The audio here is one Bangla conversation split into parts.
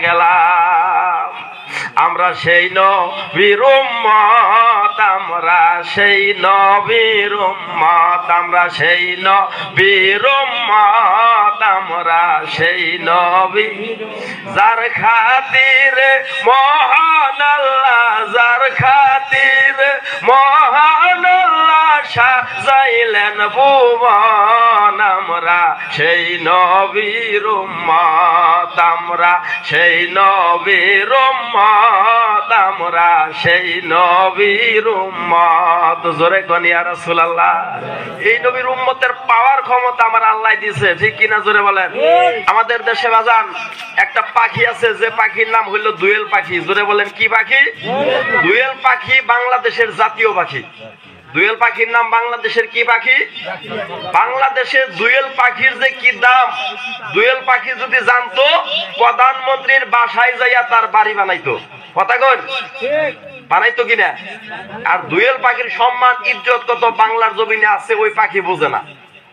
গেলাম। আমরা সেই নবীর উম্মত, আমরা সেই নবীর উম্মত, আমরা সেই নবীর উম্মত, আমরা সেই নবী। যার খাতির মহান আল্লাহ, যার খাতির মহান আল্লাহ। সাজাইলেন ভুবন আমরা, সেই নবীর উম্মত আমরা, সেই নবীর উম্মত আমরা, সেই নবীর উম্মত। জোরে কনিয়া রাসূলুল্লাহ। এই নবীর উম্মতের পাওয়ার ক্ষমতা আমার আল্লাহ দিছে, ঠিক কিনা জোরে বলেন? আমাদের দেশে বাজান, একটা পাখি আছে, যে পাখির নাম হইল দুয়েল পাখি। জোরে বলেন, কি পাখি? দুয়েল পাখি বাংলাদেশের জাতীয় পাখি। দুয়েল পাখির নাম বাংলাদেশের কি পাখি? বাংলাদেশের দুয়েল পাখির যে কি দাম? দুয়েল পাখি যদি জানতো প্রধানমন্ত্রীর বাসায় যাইয়া তার বাড়ি বানাইতো। কথা কন? বানাইতো কিনা? আর দুয়েল পাখির সম্মান ইজ্জত কত বাংলার জমিনে আছে ওই পাখি বোঝে না।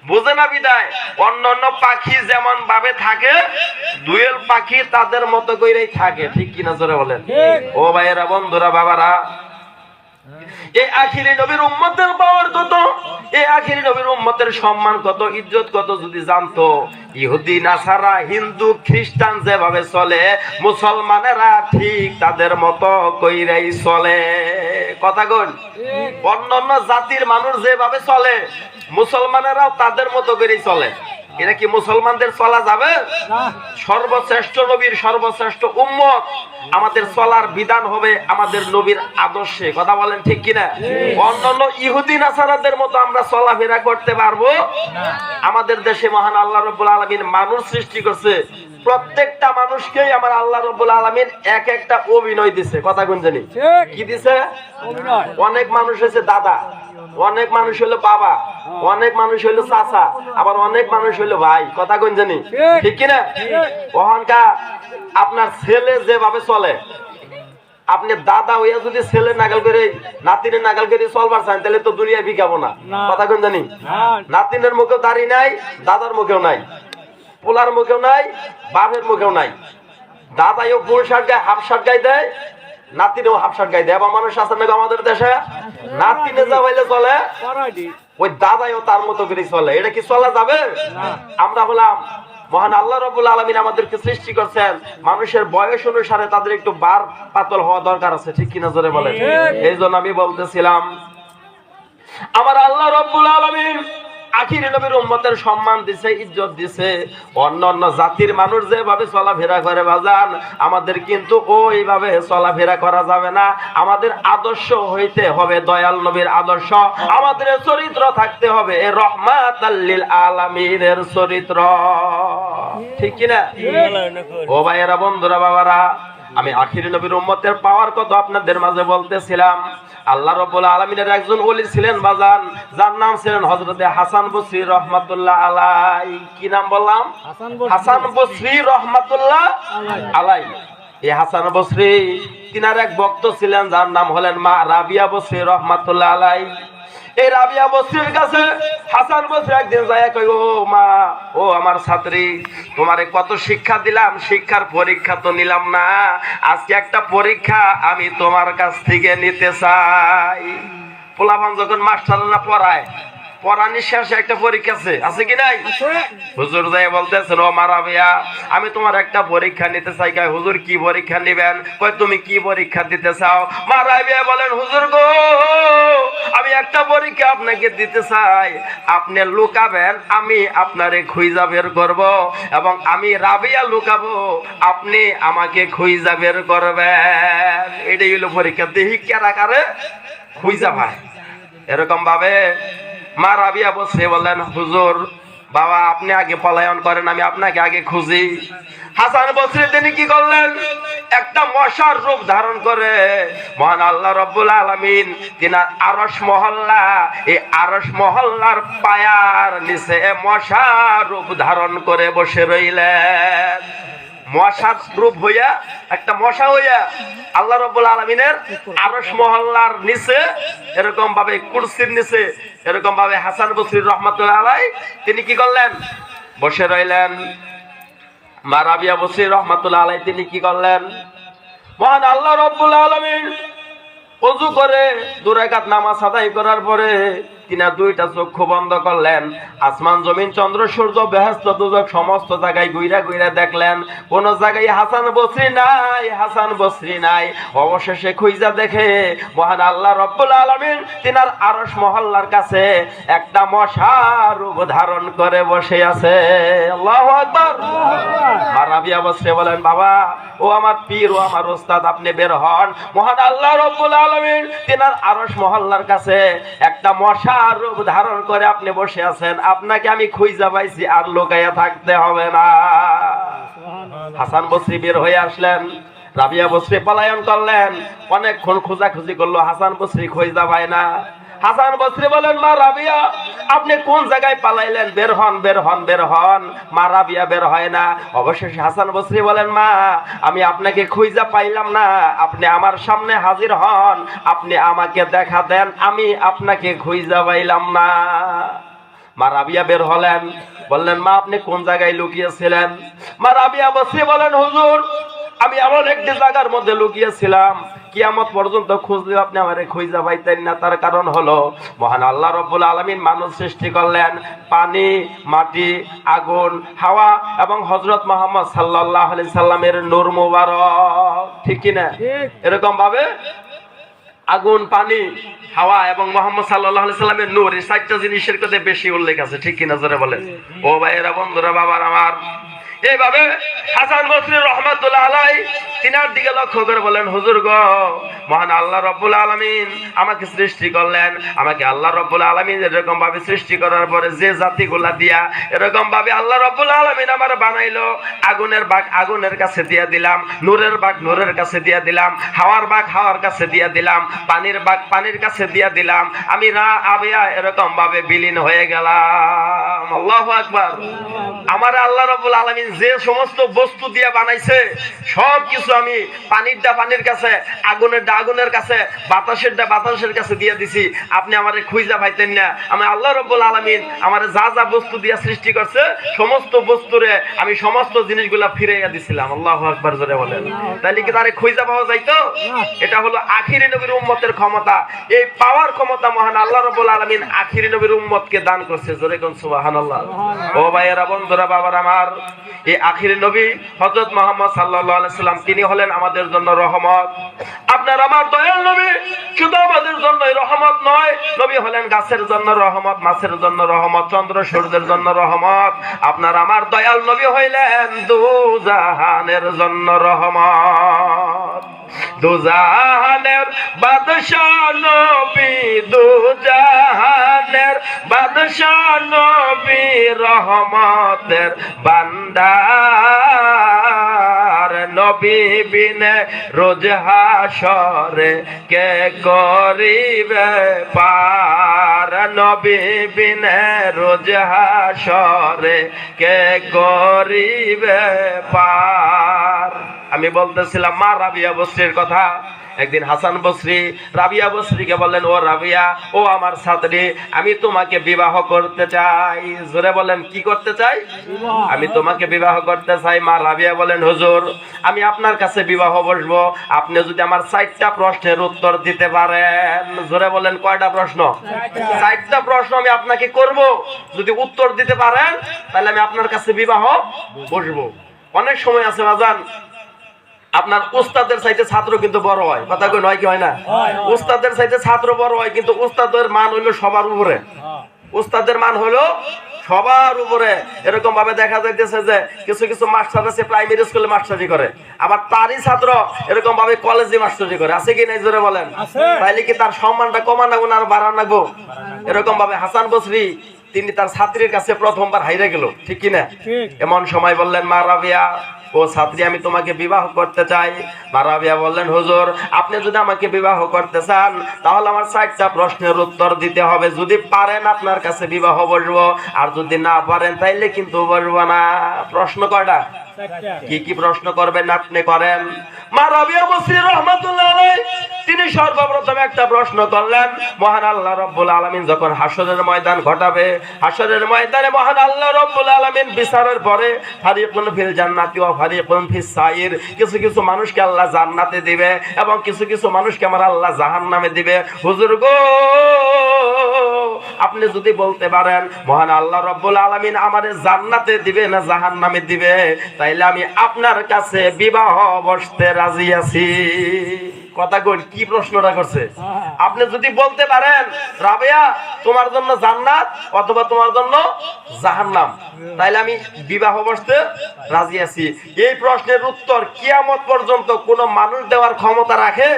বোঝে না বিদায়? অন্য অন্য পাখি যেমন ভাবে থাকে দুয়েল পাখি তাদের মতো করেই থাকে। ঠিক কিনা জোরে বলেন? ও ভাইয়েরা বন্ধুরা বাবারা এই আখিরি নবীর উম্মতের পাওয়ার কত? এই আখিরি নবীর উম্মতের সম্মান কত? ইজ্জত কত যদি জানতো? ইহুদি, নাসারা, হিন্দু, খ্রিস্টান যেভাবে চলে, মুসলমানেরা ঠিক তাদের মতো কইরাই চলে। কথা কন অন্য অন্য জাতির মানুষ যেভাবে চলে, মুসলমানেরাও তাদের মতো করেই চলে। এটা কি মুসলমানদের চলা যাবে? সর্বশ্রেষ্ঠ নবীর সর্বশ্রেষ্ঠ উম্মত। আমাদের চলার বিধান হবে আমাদের নবীর আদর্শে। কথা বলেন ঠিক কিনা? অন্যান্য ইহুদি নাসারাদের মতো আমরা চলাফেরা করতে পারব? আমাদের দেশে মহান আল্লাহ রব্বুল আলমিন মানুষ সৃষ্টি করছে। প্রত্যেকটা মানুষকেই আমার আল্লাহ রব্বুল আলমিন এক একটা অভিনয় দিছে। কথা কোন জানি? কি দিছে? অনেক মানুষ হয়েছে দাদা অনেক মানুষ হলো বাবা অনেক মানুষ হইল চাচা আবার অনেক মানুষ হইল ভাই। কথা কোন জানি? ঠিক। কিনা? ওখানকা আপনার ছেলে যেভাবে চলে আপনি দাদা হইয়া যদি ছেলে নাগাল করে নাতিনের নাগাল করে চলবার চান তাহলে তো দুনিয়া বিকাবো না। কথা কোন জানি? নাতিনের মুখেও দাড়ি নাই দাদার মুখেও নাই। পোলার মুখেও নাই বাপের মুখেও নাই। দাদাইও ফুল শার্ট গায়ে হাফ শার্ট গায়ে দেয় নাতিনেও হাফ শার্ট গায়ে দেয়। আবার মানুষ আছে নাকি আমাদের দেশে? নাতিনে যা হইলে চলে ওই দাদাইও তার মতো করে চলে। এটা কি চলা যাবে? আমরা বললাম মহান আল্লাহ রবুল আলমিন আমাদেরকে সৃষ্টি করছেন। মানুষের বয়স অনুসারে তাদের একটু বার পাতল হওয়া দরকার আছে ঠিক কিনা জোরে বলে এই জন্য আমি বলতেছিলাম আমার আল্লাহ রব্বুল আলমিন আখির নবীর উম্মতের সম্মান দিছে ইজ্জত দিছে। অন্য অন্য জাতির মানুষ যেভাবে চলাফেরা করে বাজান আমাদের কিন্তু ওইভাবে চলাফেরা করা যাবে না। আমাদের আদর্শ হইতে হবে দয়াল নবীর আদর্শ। আমাদের চরিত্র থাকতে হবে এ রহমাত আল্লিল আলামিনের চরিত্র। ঠিক কিনা? ও ভাইয়েরা বন্ধুরা বাবারা আমি আখির নবীর উম্মতের পাওয়ার কথা আপনাদের মাঝে বলতেছিলাম। আল্লাহ রব্বুল আলমিনের একজন ওলি ছিলেন বাজান যার নাম ছিলেন হজরতে হাসান বসরি রহমাতুল্লাহ আলাই কি নাম বললাম? হাসান বসরি। রহমাতুল্লাহ আলাই এই হাসান বসরি তিনার এক ভক্ত ছিলেন যার নাম হলেন মা রাবিয়া বসরি রহমাতুল্লাহ আলাই এই রাবিয়া বস্তির কাছে হাসান বস্তি একদিন যায় কই ও মা, ও আমার ছাত্রী, তোমারে কত শিক্ষা দিলাম, শিক্ষার পরীক্ষা তো নিলাম না। আজকে একটা পরীক্ষা আমি তোমার কাছ থেকে নিতে চাই। পোলাভান যখন মাস্টাররা পড়ায় পড়ানির শেষে একটা পরীক্ষা আছে। আছে কি নাই? হুজুর যাই বলতেছেন ও মারা ভাইয়া আমি তোমার একটা পরীক্ষা নিতে চাই কয় হুজুর কি পরীক্ষা নিবেন? কয় তুমি কি পরীক্ষা দিতে চাও? মারা ভাইয়া বলেন হুজুর গো আমি একটা পরীক্ষা আপনাকে দিতে চাই। আপনি লুকাবেন আমি আপনারে খুঁজা বের করব এবং আমি রাবিয়া লুকাবো আপনি আমাকে খুঁজা বের করবেন। এটাই হলো পরীক্ষা। দেখি কেরা কারে খুঁজা ভাই এরকম ভাবে মা রাবিয়া বসে বললেন, হুজুর, বাবা আপনি আগে পলায়ন করেন, আমি আপনাকে আগে খুঁজি। হাসান বসরি তিনি কি করলেন? একটা মশার রূপ ধারণ করে, মহান আল্লাহ রব্বুল আলমিন তিনার আরস মহল্লা, এই আরস মহল্লার পায়ার নিচে মশার রূপ ধারণ করে বসে রইলেন। মশা রূপ হইয়া, একটা মশা হইয়া আল্লাহ রব্বুল আলমিনের আরস মহল্লার নিচে, এরকম ভাবে কুরসির নিচে, এরকম ভাবে হাসান বসির রহমতুল্লাহ আলাই, তিনি কি করলেন? বসে রইলেন। মা রাবিয়া বসির রহমাতুল্লাহ আলাই, তিনি কি করলেন? মহান আল্লাহ রব্বুল আলমিন অজু করে দুরাকাত নামাজ আদায় করার পরে তিনা দুইটা চক্ষু বন্ধ করলেন। আসমান, জমিন, চন্দ্র, সূর্য বেহস্ত দুজক সমস্ত জায়গায় গুইরা গুইরা দেখলেন। কোন জায়গায় হাসান বসরি নাই, হাসান বসরি নাই। অবশেষে খুঁজা দেখে মহান আল্লাহ রব্বুল আলমিন তিনার আরস মহল্লার কাছে একটা মশার রূপ ধারণ করে বসে আছে। আল্লাহ আকবার। বলেন, বাবা, ও আমার পীর, ও আমার ওস্তাদ, আপনি বের হন। মহান আল্লাহ রব্বুল আলমিন তিনার আরস মহল্লার কাছে একটা মশার রূপ ধারণ করে আপনি বসে আছেন, আপনাকে আমি খুঁজা পাইছি আর লোকাইয়া থাকতে হবে না। হাসান বসরি বের হয়ে আসলেন, রাবিয়া বসরি পলায়ন করলেন, অনেকক্ষণ খোঁজাখুঁজি করল, হাসান বসরি খোঁজা পায় না। হাসান বসরি বলেন, মা রাবিয়া, আপনি কোন জায়গায় পালাইলেন? বের হন বের হন বের হন। মা রাবিয়া বের হয় না। অবশেষে হাসান বসরি বলেন, মা, আমি আপনাকে খুঁজা পাইলাম না। আপনি আমার সামনে হাজির হন। আপনি আমাকে দেখা দেন, আমি আপনাকে খুঁজা পাইলাম না। মা রাবিয়া বের হলেন, বললেন, মা, আপনি কোন জায়গায় লুকিয়েছিলেন? মা রাবিয়া বসে বলেন, হুজুর, আমি এমন একটি জায়গার মধ্যে লুকিয়েছিলাম। কিয়ামত পর্যন্ত খুঁজলে আপনি আমারে খুঁজা পাইতেন না। তার কারণ হলো মহান আল্লাহ রব্বুল আলমিন মানুষ সৃষ্টি করলেন পানি মাটি আগুন হাওয়া এবং হজরত মোহাম্মদ সাল্লাহ আলি সাল্লামের নূর মুবারক। ঠিক কিনা? এরকম ভাবে আগুন পানি হাওয়া এবং মোহাম্মদ সাল্লাহ সাল্লামের নূর এই চারটা জিনিসের কথা বেশি উল্লেখ আছে। ঠিক কিনা? জোরে বলেন। ও ভাইয়েরা বন্ধুরা বাবার আমার এইভাবে হাসান বসরি রহমতুল্লাহ আলাই তিনার দিকে লক্ষ্য করে বলেন, হুজুর গ, মহান আল্লাহ রব্বুল আলমিন আমাকে সৃষ্টি করলেন। আমাকে আল্লাহ রব্বুল আলমিন এরকম ভাবে সৃষ্টি করার পরে যে জাতিগুলা দিয়া এরকম ভাবে আল্লাহ রব্বুল আলমিন আমার বানাইলো। আগুনের বাঘ আগুনের কাছে দিয়া দিলাম, নূরের বাঘ নূরের কাছে দিয়া দিলাম, হাওয়ার বাঘ হাওয়ার কাছে দিয়া দিলাম, পানির বাঘ পানির কাছে দিয়া দিলাম। আমি রা আবিয়া এরকম ভাবে বিলীন হয়ে গেলাম। আমার আল্লাহ যে সমস্ত বস্তু দিয়ে বানাইছে সব কিছু আমি পানিরটা পানির কাছে আগুনেরটা আগুনের কাছে বাতাসেরটা বাতাসের কাছে দিয়ে দিছি। আপনি খুঁজা পাইতেন না। আমি আল্লাহ রব্বুল আলমিন আমার যা যা বস্তু দিয়ে সৃষ্টি করছে, সমস্ত বস্তুরে আমি সমস্ত জিনিসগুলা ফিরাইয়া দিছিলাম। আল্লাহ আকবার জোরে বলেন। তাইলে কি তারে খুঁজা পাওয়া যাইতো এটা হলো আখিরি নবীর উম্মতের ক্ষমতা। এই পাওয়ার ক্ষমতা মহান আল্লাহ রব্বুল আলমিন আখিরি নবীর উম্মতকে দান করছে। জোরে কোন ও ভাইয়েরা, বন্ধুরা, বাবার, আমার এই আখিরি নবী সাল্লাম, তিনি হলেন আমাদের জন্য রহমত। আপনার আমার দয়াল নবী, শুধু আমাদের জন্যই রহমত নয়, নবী হলেন গাছের জন্য রহমত, মাছের জন্য রহমত, চন্দ্র সূর্যের জন্য রহমত। আপনার আমার দয়াল নবী হইলেন দুজাহানের জন্য রহমত। দুজাহানের বাদশাহ নবী দুজাহানের বাদশাহ নবী রহমতের বান্দার নবী বিনে রোজ হাসরে কে করিবে পার? নবী বিনে রোজ হাসরে কে করিবে পার? আমি বলতেছিলাম মা রাবিয়া বসরির কথা। একদিন হাসান বসরি রাবিয়া বসরিকে বললেন ও রাবিয়া ও আমার ছাত্রী আমি তোমাকে বিবাহ করতে চাই। জোরে বলেন কি করতে চাই? আমি তোমাকে বিবাহ করতে চাই। মা রাবিয়া বলেন হুজুর আমি আপনার কাছে বিবাহ বসবো। আপনি যদি আমার চারটা প্রশ্নের উত্তর দিতে পারেন। জোরে বলেন কয়টা প্রশ্ন? চারটা। প্রশ্ন আমি আপনাকে করব। যদি উত্তর দিতে পারেন তাহলে আমি আপনার কাছে বিবাহ বসবো। অনেক সময় আছে বাজান আপনার উস্তাদের চাইতে ছাত্র কিন্তু বড় হয়। কথা কই নয় কি হয় না? উস্তাদের চাইতে ছাত্র বড় হয় কিন্তু উস্তাদের মান হইল সবার উপরে। উস্তাদের মান হলো সবার উপরে। এরকম ভাবে দেখা যাইতেছে যে কিছু কিছু মাস্টার আছে প্রাইমারি স্কুলে মাস্টারি করে আবার তারই ছাত্র এরকম ভাবে কলেজে মাস্টারি করে। আছে কি নাই জোরে বলেন? তাইলে কি তার সম্মানটা কমান রাখব না আর বাড়ান রাখব এরকম ভাবে হাসান বসরি তিনি তার ছাত্রীর কাছে প্রথমবার হাইরে গেল ঠিক কিনা? এমন সময় বললেন মা রাবিয়া ও ছাত্রী আমি তোমাকে বিবাহ করতে চাই। মা রাবিয়া বললেন হুজুর আপনি যদি আমাকে বিবাহ করতে চান তাহলে আমার চারটা প্রশ্নের উত্তর দিতে হবে। যদি পারেন আপনার কাছে বিবাহ বসবো আর যদি না পারেন তাইলে কিন্তু বসবো না। প্রশ্ন কয়টা? কি কি প্রশ্ন করবেন আপনি করেন? মা রাবিয়া বসরি রহমাতুল্লাহ তিনি সর্বপ্রথম একটা প্রশ্ন করলেন, মহান আল্লাহ রব্বুল আলমিন যখন হাসরের ময়দান ঘটাবে, হাসরের ময়দানে মহান আল্লাহ রব্বুল আলমিন বিচারের পরে ফারিকুন ফিল জান্নাতি ও ফারিকুন ফিস সাইর, কিছু কিছু মানুষকে আল্লাহ জান্নাতে দিবে এবং কিছু কিছু মানুষকে আমার আল্লাহ জাহান্নামে দিবে। হুজুর গো! আপনি যদি বলতে পারেন, মহান আল্লাহ রব্বুল আলমিন আমার জান্নাতে দিবে না জাহান নামে দিবে? তাইলে আমি আপনার কাছে বিবাহ বসতে রাজি আছি। কথা কই কি প্রশ্নটা করছে? আপনি যদি বলতে পারেন রাবেয়া তোমার জন্য জান্নাত অথবা তোমার জন্য জাহান্নাম। তাইলে আমি বিবাহ বসতে রাজি আছি। এই প্রশ্নের উত্তর কিয়ামত পর্যন্ত কোনো মানুষ দেওয়ার ক্ষমতা রাখে?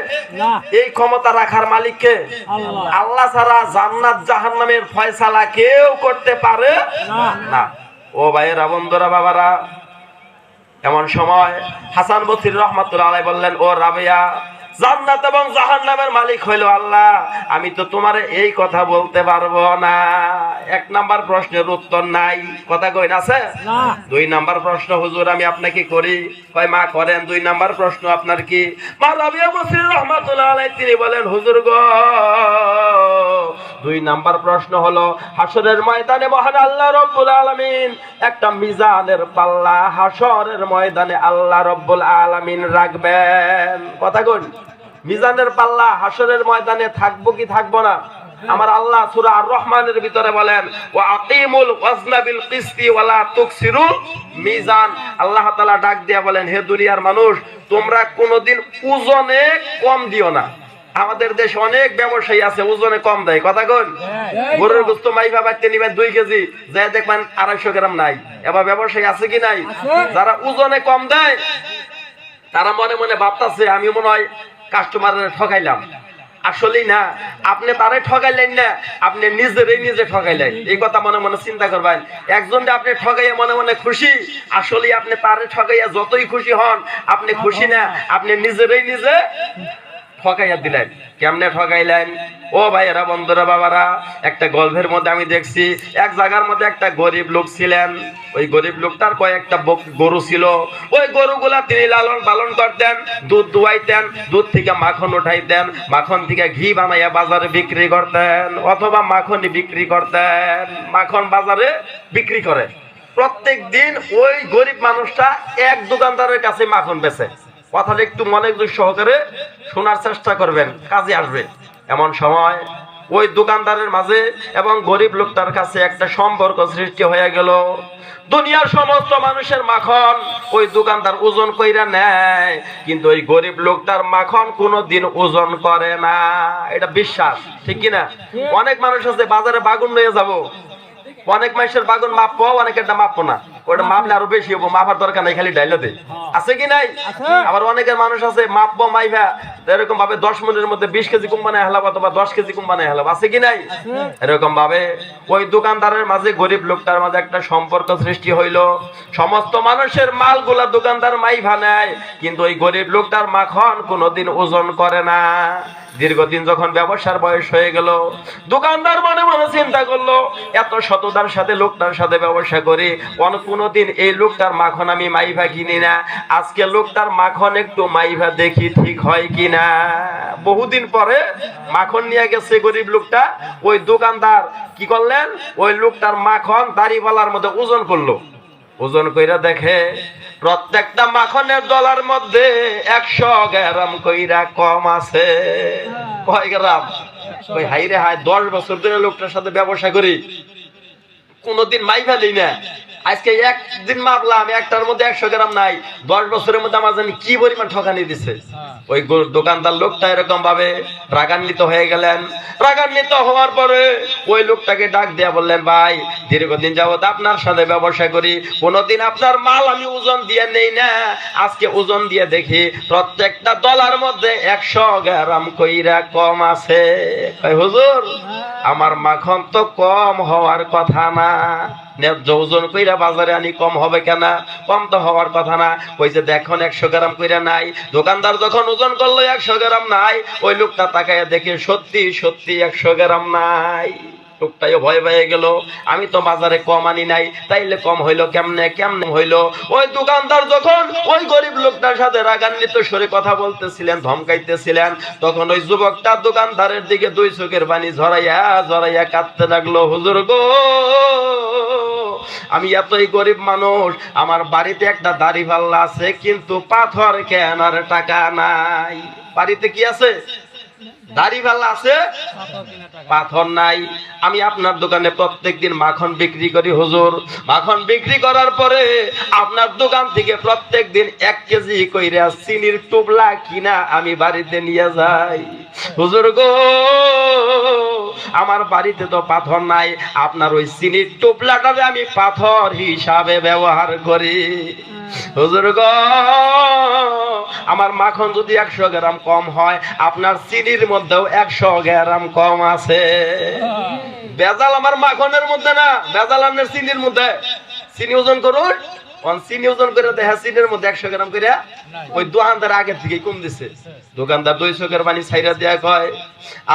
না। এই ক্ষমতা রাখার মালিককে আল্লাহ। আল্লাহ ছাড়া জান্নাত জাহান্নামের ফয়সালা কেউ করতে পারে না। ও ভাইয়েরা বন্ধুরা বাবারা এমন সময় হাসান বসির রহমাতুল্লাহ বললেন ও রাবেয়া জান্নাত এবং জাহান্নামের মালিক হইল আল্লাহ। আমি তো তোমার এই কথা বলতে পারব না। এক নাম্বার প্রশ্নের উত্তর নাই। কথা কইন আছে? না। দুই নাম্বার প্রশ্ন হুজুর আমি আপনাকে করি? কয় মা করেন। দুই নাম্বার প্রশ্ন আপনার কি? মা রাবিয়া মুসির রহমাতুল্লাহ তিনি বলেন হুজুর গো দুই নাম্বার প্রশ্ন হলো, হাসরের ময়দানে মহান আল্লাহ রব্বুল আলামিন একটা মিজানের পাল্লা হাসরের ময়দানে আল্লাহ রব্বুল আলামিন রাখবেন। কথা কোন মিজানের পাল্লা হাসরের ময়দানে থাকব কি থাকব না? আমার আল্লাহ সূরা আর রহমানের ভিতরে বলেন, ওয়া আকিমুল ওয়াজনা বিল ওয়ালা তুকসিরুল মিজান। আল্লাহ তাআলা ডাক দিয়া বলেন, হে দুনিয়ার মানুষ, তোমরা কোনোদিন ওজনে কম দিও না। আমাদের দেশে অনেক ব্যবসায়ী আছে ওজনে কম দেয়। কথা কোন? গরুর গোস্ত মাইভা বাড়তে নিবেন দুই কেজি যাই দেখবেন আড়াইশো গ্রাম নাই। এবার ব্যবসায়ী আছে কি নাই? যারা ওজনে কম দেয় তারা মনে মনে ভাবতাছে আমি মনে হয় কাস্টমারের ঠকাইলাম। আসলেই না আপনি তারে ঠকাইলেন না আপনি নিজেরই নিজে ঠকাইলেন। এই কথা মনে মনে চিন্তা করবেন। একজন আপনি ঠকাইয়া মনে মনে খুশি আসলেই আপনি তারে ঠকাইয়া যতই খুশি হন আপনি খুশি না আপনি নিজেরই নিজে ঠকাইয়া দিলেন। কেমনে ঠকাইলেন? ও ভাইয়েরা, বন্ধুরা, বাবারা, একটা গল্পের মধ্যে আমি দেখছি, এক জায়গার মধ্যে একটা গরিব লোক ছিলেন। ওই গরিব লোকটার কয়েকটা গরু ছিল। ওই গরুগুলা তিনি লালন পালন করতেন, দুধ দুয়াইতেন, দুধ থেকে মাখন উঠাইতেন, মাখন থেকে ঘি বানাইয়া বাজারে বিক্রি করতেন, অথবা মাখনই বিক্রি করতেন। মাখন বাজারে বিক্রি করে। প্রত্যেক দিন ওই গরিব মানুষটা এক দোকানদারের কাছে মাখন বেচে। কথাটা একটু মনোযোগ সহকারে শোনার চেষ্টা করবেন, কাজে আসবে। এমন সময় ওই দোকানদারের মাঝে এবং গরিব লোকটার কাছে একটা সম্পর্ক সৃষ্টি হয়ে গেল। দুনিয়ার সমস্ত মানুষের মাখন ওই দোকানদার ওজন কইরা নেয়, কিন্তু ওই গরিব লোকটার মাখন কোনোদিন ওজন করে না। এটা বিশ্বাস, ঠিক কিনা অনেক মানুষ আছে, বাজারে বাগুন নিয়ে যাব। অনেক মানুষের বাগুন মাপবো অনেকের মাপবো না। ওটা মাপলে আরও বেশি হব মাপার দরকার নাই খালি ডাইলে দে। আছে কি নাই? আবার অনেকের মানুষ আছে মাপবো মাইভা এরকম ভাবে দশ মিনিটের মধ্যে বিশ কেজি হেলাম অথবা দশ কেজি হেলাম আছে কি নাই? এরকম ভাবে ওই দোকানদারের মাঝে গরিব লোকটার মাঝে একটা সম্পর্ক সৃষ্টি হইল। সমস্ত মানুষের মাল মালগুলা দোকানদার মাইভা নেয় কিন্তু ওই গরিব লোকটার মাখন কোনোদিন ওজন করে না। দীর্ঘদিন যখন ব্যবসার বয়স হয়ে গেল, দোকানদার মনে মনে চিন্তা করল, এত শতদার সাথে লোকটার সাথে ব্যবসা করি, কোন কোনোদিন এই লোকটার মাখন আমি মাইভা কিনি না। আজকে লোকটার মাখন একটু মাইভা দেখি ঠিক হয় কিনা। বহুদিন পরে মাখন নিয়ে গেছে গরিব লোকটা, ওই দোকানদার কি করলেন? ওই লোকটার মাখন দাড়িওয়ালার মধ্যে ওজন করল। ওজন কইরা দেখে প্রত্যেকটা মাখনের দলার মধ্যে একশো গ্রাম কইরা কম আছে। কয় গ্রাম? ওই হাই রে হাই দশ বছর ধরে লোকটার সাথে ব্যবসা করি। কোনদিন মাই ফেলি না। আজকে একদিন মাপলাম একটার মধ্যে একশো গ্রাম নাই। দশ বছরের মধ্যে আমার জানি কি পরিমাণ ঠকানি দিছে? ওই দোকানদার লোকটা এরকম ভাবে রাগান্বিত হয়ে গেলেন। রাগান্বিত হওয়ার পরে ওই লোকটাকে ডাক দিয়া বললেন ভাই দীর্ঘদিন যাবত আপনার সাথে ব্যবসা করি কোনোদিন আপনার মাল আমি ওজন দিয়ে নেই না। আজকে ওজন দিয়ে দেখি প্রত্যেকটা দলার মধ্যে একশো গ্রাম কইরা কম আছে। হুজুর আমার মাখন তো কম হওয়ার কথা না। ওজন কইরা বাজারে আনি, কম হবে কেন, কম তো হওয়ার কথা না। কইছে দেখুন একশো গ্রাম কইরা নাই। দোকানদার যখন ওজন করল, একশো গ্রাম নাই। ওই লোকটা তাকায় দেখে, সত্যি সত্যি একশো গ্রাম নাই। টুকটাইও ভয় পেয়ে গেল। আমি তো বাজারে কম আনি নাই। তাইলে কম হইল কেমনে? কেমনে হইল? ওই দোকানদার যখন ওই গরিব লোকটার সাথে রাগান্বিত সরে কথা বলতেছিলেন, ধমকাইতেছিলেন, তখন ওই যুবকটা দোকানদারের দিকে দুই চোখের পানি ঝরাইয়া ঝরাইয়া কাঁদতে লাগল, হুজুর গো! আমি এতই গরিব মানুষ, আমার বাড়িতে একটা দাড়ি পাল্লা আছে, কিন্তু পাথর কেনার টাকা নাই। বাড়িতে কি আছে? দাড়ি পাল্লা আছে? নাই। আমি দোকানে প্রত্যেকদিন মাখন মাখন দোকান থেকে প্রত্যেকদিন এক কেজি চিনির টুবলা কিনা আমি বাড়িতে নিয়ে যাই। হুজুর গো আমার বাড়িতে তো পাথর নাই আপনার ওই চিনির টুবলাটারে আমি পাথর হিসাবে ব্যবহার করি। হুজুর গো আমার মাখন যদি একশো গ্রাম কম হয় আপনার চিনির মধ্যেও একশো গ্রাম কম আছে। বেজাল আমার মাখনের মধ্যে না বেজাল আপনার চিনির মধ্যে। চিনি ওজন করুন। চিনি ওজন করে দেখা চিনির মধ্যে একশো গ্রাম করে ওই দোকানদার আগের থেকে কম দিছে। দোকানদার দুই চোখের পানি ছাইরা দেয়া কয়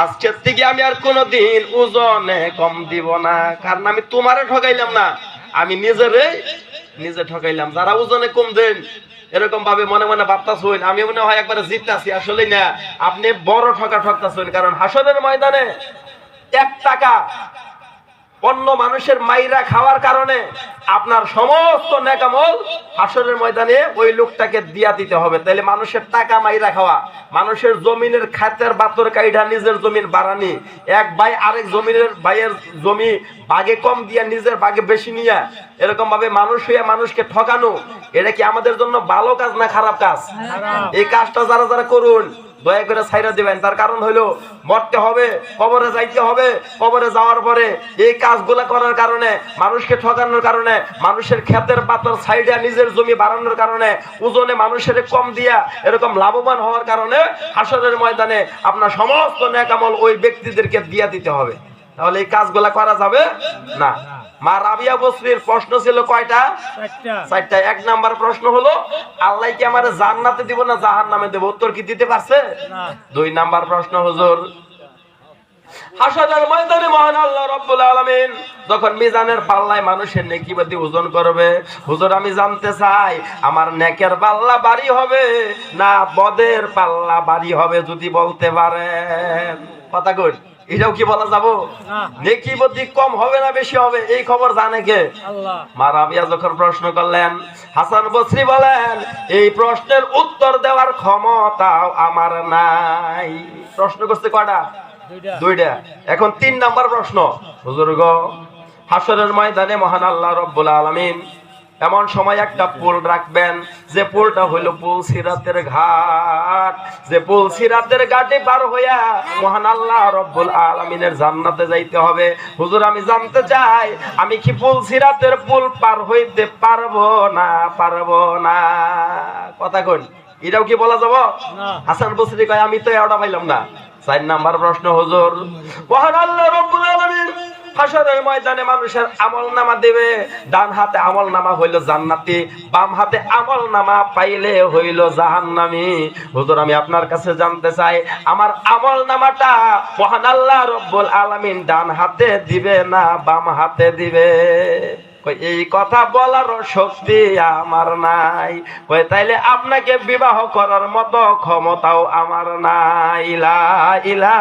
আজকের থেকে আমি আর কোনোদিন ওজনে কম দিব না। কারণ আমি তোমারে ঠকাইলাম না। আমি নিজেরে নিজে ঠকাইলাম। যারা ওজনে কম দেন এরকম ভাবে মনে মনে ভাবতাছুন। আমি মনে হয় একবারে জিততাছি আসলে না। আপনি বড় ঠকা ঠকতাছুন। কারণ হাসনের ময়দানে এক টাকা অন্য মানুষের মাইরা খাওয়ার কারণে আপনার সমস্ত নেকামল হাসরের ময়দানে ওই লোকটাকে দিয়া দিতে হবে। তাহলে মানুষের টাকা মাইরা খাওয়া মানুষের জমিনের খাতের বাতর কাইডা নিজের জমিন বাড়ানি এক ভাই আরেক জমিনের ভাইয়ের জমি বাগে কম দিয়া নিজের বাগে বেশি নিয়া এরকম ভাবে মানুষ হইয়া মানুষকে ঠকানো এটা কি আমাদের জন্য ভালো কাজ না খারাপ কাজ? এই কাজটা যারা যারা করুন দয়া করে ছাইরা দেবেন। তার কারণ হলো মরতে হবে, কবরে যাইতে হবে, কবরে যাওয়ার পরে এই কাজগুলা করার কারণে, মানুষকে ঠকানোর কারণে, মানুষের ক্ষেতের পাতর সাইডে নিজের জমি বাড়ানোর কারণে, ওজনে মানুষের কম দিয়া এরকম লাভবান হওয়ার কারণে হাসরের ময়দানে আপনার সমস্ত নেকামল ওই ব্যক্তিদেরকে দিয়া দিতে হবে। তাহলে এই কাজগুলা করা যাবে? না। মা রাবিয়া বসরির প্রশ্ন ছিল কয়টা? চারটা। এক নাম্বার প্রশ্ন হলো আল্লাহ কি আমার জান্নাতে দিব না জাহান নামে দেব? উত্তর কি দিতে পারছে? দুই নাম্বার প্রশ্ন হুজুর। ময়দানে মহান আল্লাহ রব্বুল আলামিন যখন মিজানের পাল্লায় মানুষের নেকি বাদি ওজন করবে হুজুর আমি জানতে চাই আমার নেকের পাল্লা বাড়ি হবে না বদের পাল্লা বাড়ি হবে যদি বলতে পারেন? কথা কই? এটাও কি বলা যাব? নেকি বদি কম হবে না বেশি হবে? এই খবর জানে কে? মা রাবিয়া যখন প্রশ্ন করলেন হাসান বসরি বলেন এই প্রশ্নের উত্তর দেওয়ার ক্ষমতা আমার নাই। প্রশ্ন করছে কয়টা? দুইটা। এখন তিন নাম্বার প্রশ্ন। হুজুর গো হাসরের ময়দানে মহান আল্লাহ রব্বুল আলামিন এমন সময় একটা পুল রাখবেন যে পুলটা হইল পুল সিরাতের ঘাট। যে পুল সিরাতের ঘাটে পার হইয়া মহান আল্লাহ রব্বুল আলামিনের জান্নাতে যাইতে হবে। হুজুর আমি জানতে চাই আমি কি পুল সিরাতের পুল পার হইতে পারব না পারব না? কথা কই এটাও কি বলা যাব? হাসান বসরি কয় আমি তো এটা পাইলাম না। চার নাম্বার প্রশ্ন হুজুর। মহান আল্লাহ রব্বুল আলামিন হাসরের ময়দানে মানুষের আমল নামা দেবে। ডান হাতে আমল নামা হইল জান্নাতি, বাম হাতে আমল নামা পাইলে হইল জাহান্নামি। হুজুর, আমি আপনার কাছে জানতে চাই, আমার আমল নামাটা মহান আল্লাহ রব্বুল আলামিন ডান হাতে দিবে না বাম হাতে দিবে? এই কথা বলার শক্তি আমার নাই। কই, তাইলে আপনাকে বিবাহ করার মতো ক্ষমতাও আমার নাই। ইলা ইলা